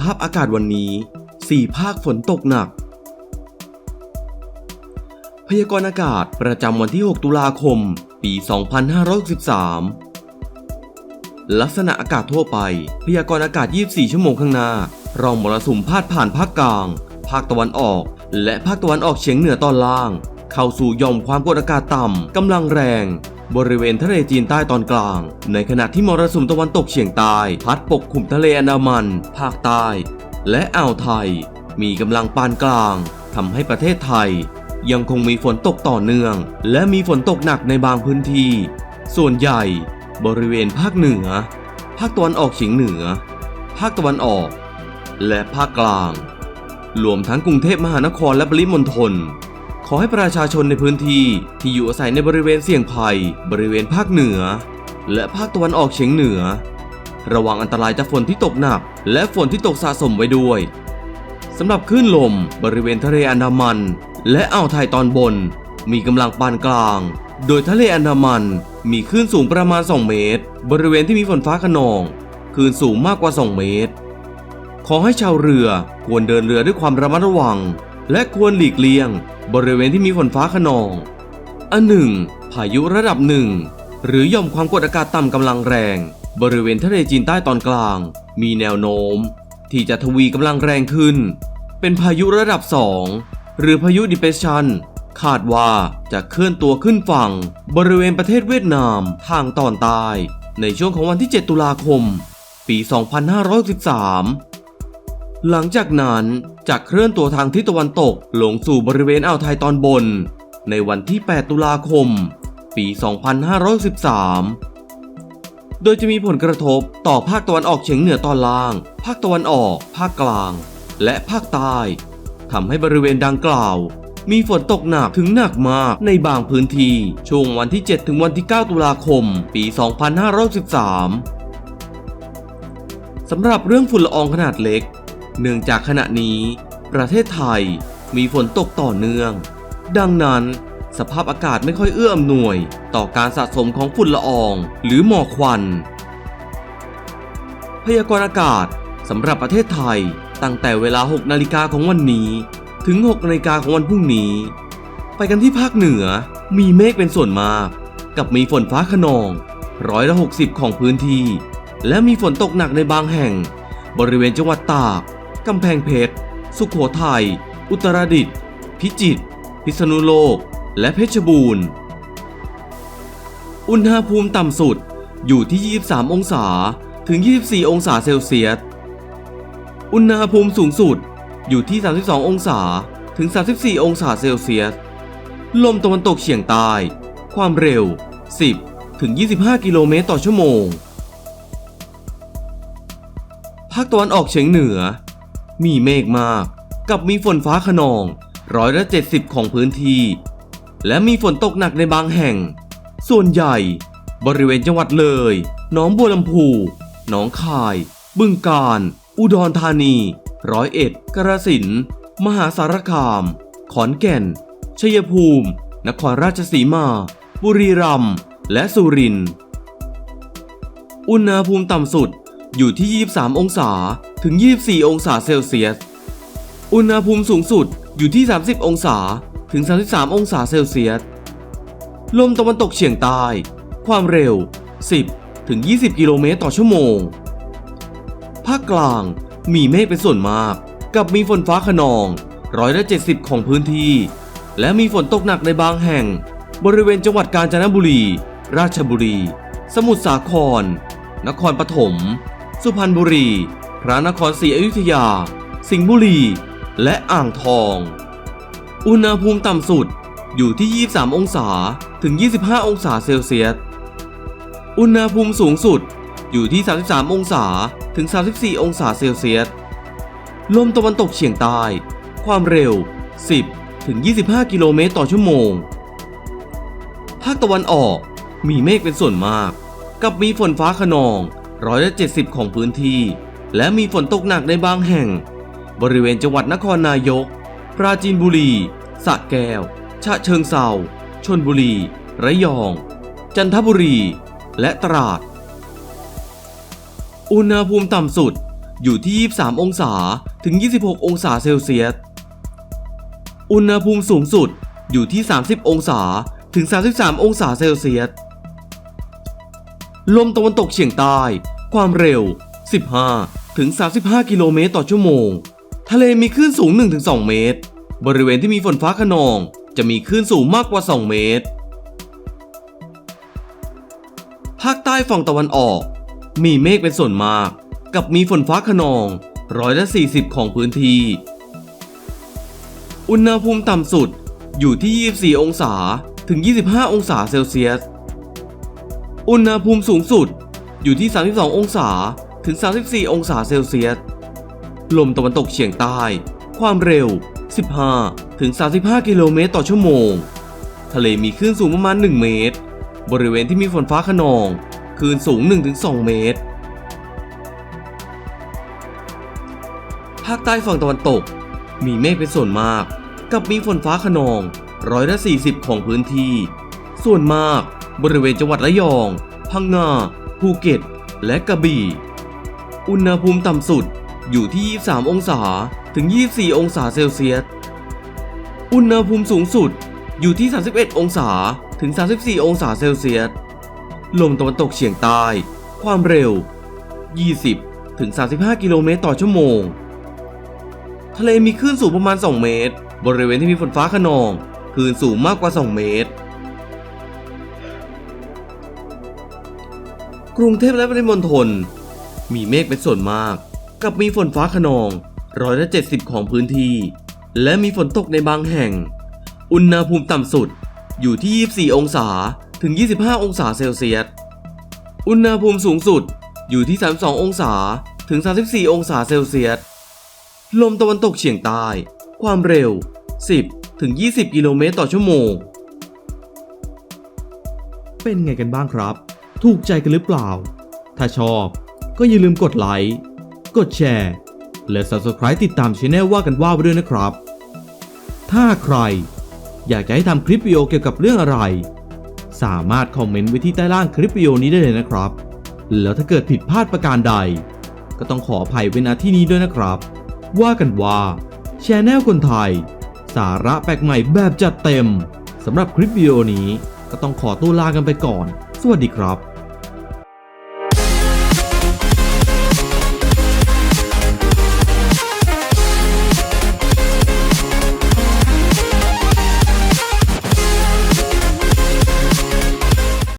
ภาพอากาศวันนี้สี่ภาคฝนตกหนัก พยากรณ์อากาศประจำวันที่ 6 ตุลาคม ปี 2563 ลักษณะอากาศทั่วไป พยากรณ์อากาศ 24 ชั่วโมงข้างหน้า ร่องมรสุมพาดผ่านภาคกลาง ภาคตะวันออก และภาคตะวันออกเฉียงเหนือตอนล่าง เข้าสู่ย่อมความกดอากาศต่ำกำลังแรง บริเวณทะเลจีนใต้ตอนกลาง ในขณะที่มรสุมตะวันตกเฉียงใต้พัดปกคลุมทะเลอันดามัน ภาคใต้ และอ่าวไทย มีกำลังปานกลางทำให้ประเทศไทย ยังคงมีฝนตกต่อเนื่อง และมีฝนตกหนักในบางพื้นที่ ส่วนใหญ่ บริเวณภาคเหนือ ภาคตะวันออกเฉียงเหนือ ภาคตะวันออก และภาคกลาง รวมทั้งกรุงเทพมหานครและปริมณฑล อให้ประชาชนในพื้นที่ที่อยู่อาศัยในบริเวณเสี่ยงภัย บริเวณภาคเหนือ และภาคตะวันออกเฉียงเหนือ ระวังอันตรายจากฝนที่ตกหนัก และฝนที่ตกสะสมไว้ด้วยสำหรับคลื่นลมบริเวณทะเลอันดามัน และอ่าวไทยตอนบน มีกำลังปานกลาง โดยทะเลอันดามันมีคลื่นสูงประมาณ 2 เมตร บริเวณที่มีฝนฟ้าขนองคลื่นสูงมากกว่า 2 เมตร ขอให้ชาวเรือควรเดินเรือด้วยความระมัดระวัง และควรหลีกเลี่ยง บริเวณที่มีฝนฟ้าขนอง อันหนึ่ง พายุระดับหนึ่ง หรือย่อมความกดอากาศต่ำกำลังแรง บริเวณทะเลจีนใต้ตอนกลาง มีแนวโน้ม ที่จะทวีกำลังแรงขึ้น เป็นพายุระดับ2หรือพายุดิเปชันคาดว่าจะเคลื่อนตัวขึ้นฝั่ง บริเวณประเทศเวียดนามทางตอนใต้ในช่วงของวันที่ 7 ตุลาคม ปี 2513 หลังจากนั้นจะเคลื่อนตัวทางทิศตะวันตกลงสู่บริเวณอ่าวไทยตอนบน ในวันที่ 8 ตุลาคม ปี 2513 โดยจะมีผลกระทบต่อภาคตะวันออกเฉียงเหนือตอนล่าง ภาคตะวันออก ภาคกลาง และภาคใต้ทำให้บริเวณดังกล่าว มีฝนตกหนักถึงหนักมากในบางพื้นที่ช่วงวันที่ 7 ถึงวันที่ 9 ตุลาคม ปี 2513สำหรับเรื่องฝุ่นละอองขนาดเล็ก เนื่องจากขณะนี้ ประเทศไทยมีฝนตกต่อเนื่อง ดังนั้น สภาพอากาศไม่ค่อยเอื้ออำนวย ต่อการสะสมของฝุ่นละออง หรือหมอกควัน พยากรณ์อากาศสำหรับประเทศไทยตั้งแต่เวลา 6 นาฬิกาของวันนี้ ถึง 6 นาฬิกาของวันพรุ่งนี้ ไปกันที่ภาคเหนือมีเมฆเป็นส่วนมาก กับมีฝนฟ้าขนองร้อยละ60 ของพื้นที่ และมีฝนตกหนักในบางแห่ง บริเวณจังหวัดตาก กำแพงเพชร สุขโขทัย อุตรดิตถ์ พิจิตร พิษณุโลก และเพชรบูรณ์ อุณหภูมิต่ำสุดอยู่ที่ 23 องศา ถึง 24 องศาเซลเซียส อุณหภูมิสูงสุดอยู่ที่ 32 องศา ถึง 34 องศาเซลเซียส ลมตะวันตกเฉียงใต้ ความเร็ว 10 ถึง 25 กิโลเมตรต่อชั่วโมง ภาคตะวันออกเฉียงเหนือ มีเมฆมาก กับมีฝนฟ้าขนองร้อยละ70 ของพื้นที่ และมีฝนตกหนักในบางแห่ง ส่วนใหญ่ บริเวณจังหวัดเลยหนองบัวลำพูหนองคาย บึงกาฬอุดรธานี ร้อยเอ็ด กระสิน มหาสารคาม ขอนแก่น ชัยภูมิ นครราชสีมา บุรีรัมย์ และสุรินทร์ อุณหภูมิต่ำสุด อยู่ที่ 23 องศาถึง 24 องศาเซลเซียส อุณหภูมิสูงสุดอยู่ที่ 30 องศาถึง 33 องศาเซลเซียส ลมตะวันตกเฉียงใต้ ความเร็ว 10 ถึง 20 กิโลเมตรต่อชั่วโมง ภาคกลางมีเมฆเป็นส่วนมาก กับมีฝนฟ้าขนองร้อยละ70 ของพื้นที่ และมีฝนตกหนักในบางแห่ง บริเวณจังหวัดกาญจนบุรี ราชบุรี สมุทรสาคร นครปฐม สุพรรณบุรี พระนครศรีอยุธยา สิงห์บุรี และอ่างทอง อุณหภูมิต่ำสุดอยู่ที่ 23 องศาถึง 25 องศาเซลเซียส อุณหภูมิสูงสุดอยู่ที่ 33 องศาถึง 34 องศาเซลเซียส ลมตะวันตกเฉียงใต้ ความเร็ว 10 ถึง 25 กิโลเมตรต่อชั่วโมง ภาคตะวันออกมีเมฆเป็นส่วนมาก กับมีฝนฟ้าขนอง ร้อยละ70ของพื้นที่ และมีฝนตกหนักในบางแห่ง บริเวณจังหวัดนครนายก ปราจีนบุรีสระแก้ว ฉะเชิงเซาชนบุรี ระยอง จันทบุรี และตราด อุณหภูมิต่ำสุดอยู่ที่ 23 องศาถึง 26 องศาเซลเซียส อุณหภูมิสูงสุดอยู่ที่ 30 องศาถึง 33 องศาเซลเซียส ลมตะวันตกเฉียงใต้ ความเร็ว 15 ถึง 35 กิโลเมตรต่อชั่วโมง ทะเลมีคลื่นสูง 1-2 เมตร บริเวณที่มีฝนฟ้าขนอง จะมีคลื่นสูงมากกว่า 2 เมตร ภาคใต้ฝั่งตะวันออก มีเมฆเป็นส่วนมาก กับมีฝนฟ้าขนองร้อยละ 40 ของพื้นที่ อุณหภูมิต่ำสุดอยู่ที่ 24 องศา ถึง 25 องศาเซลเซียส อุณหภูมิสูงสุดอยู่ที่ 32 องศาถึง 34 องศาเซลเซียส ลมตะวันตกเฉียงใต้ ความเร็ว 15 ถึง 35 กิโลเมตรต่อชั่วโมง ทะเลมีคลื่นสูงประมาณ 1 เมตร บริเวณที่มีฝนฟ้าขนองคลื่นสูง 1-2 เมตร ภาคใต้ฝั่งตะวันตก มีเมฆเป็นส่วนมาก กับมีฝนฟ้าขนองร้อยละ40 ของพื้นที่ ส่วนมาก บริเวณจังหวัดระยอง พังงา ภูเก็ต และกระบี่ อุณหภูมิต่ำสุดอยู่ที่ 23 องศาถึง 24 องศาเซลเซียส อุณหภูมิสูงสุดอยู่ที่ 31 องศาถึง 34 องศาเซลเซียส ลมตะวันตกเฉียงใต้ ความเร็ว 20 ถึง 35 กิโลเมตรต่อชั่วโมง ทะเลมีคลื่นสูงประมาณ 2 เมตร บริเวณที่มีฝนฟ้าขนอง คลื่นสูงมากกว่า 2 เมตร กรุงเทพและปริมณฑลมีเมฆเป็นส่วนมาก กับมีฝนฟ้าขนองร้อยละ70ของพื้นที่ และมีฝนตกในบางแห่ง อุณหภูมิต่ำสุดอยู่ที่ 24 องศาถึง 25 องศาเซลเซียส อุณหภูมิสูงสุดอยู่ที่ 32 องศาถึง 34 องศาเซลเซียส ลมตะวันตกเฉียงใต้ ความเร็ว 10 ถึง 20 กิโลเมตรต่อชั่วโมง เป็นไงกันบ้างครับ ถูกใจกันหรือเปล่า ถ้าชอบก็อย่าลืมกดไลค์ กดแชร์ และ Subscribe ติดตามช anel ว่ากันว่าไปด้วยนะครับ ถ้าใครอยากจะให้ทำคลิปวิดีโอเกี่ยวกับเรื่องอะไร สามารถคอมเมนต์ไว้ที่ใต้ล่างคลิปวิดีโอนี้ได้เลยนะครับ แล้วถ้าเกิดผิดพลาดประการใด ก็ต้องขออภัยไว้ณที่นี้ด้วยนะครับ ว่ากันว่าช anel คนไทย สาระแปลกใหม่แบบจัดเต็มสำหรับคลิปวิดีโอนี้ก็ต้องขอตัวลากันไปก่อน สวัสดีครับ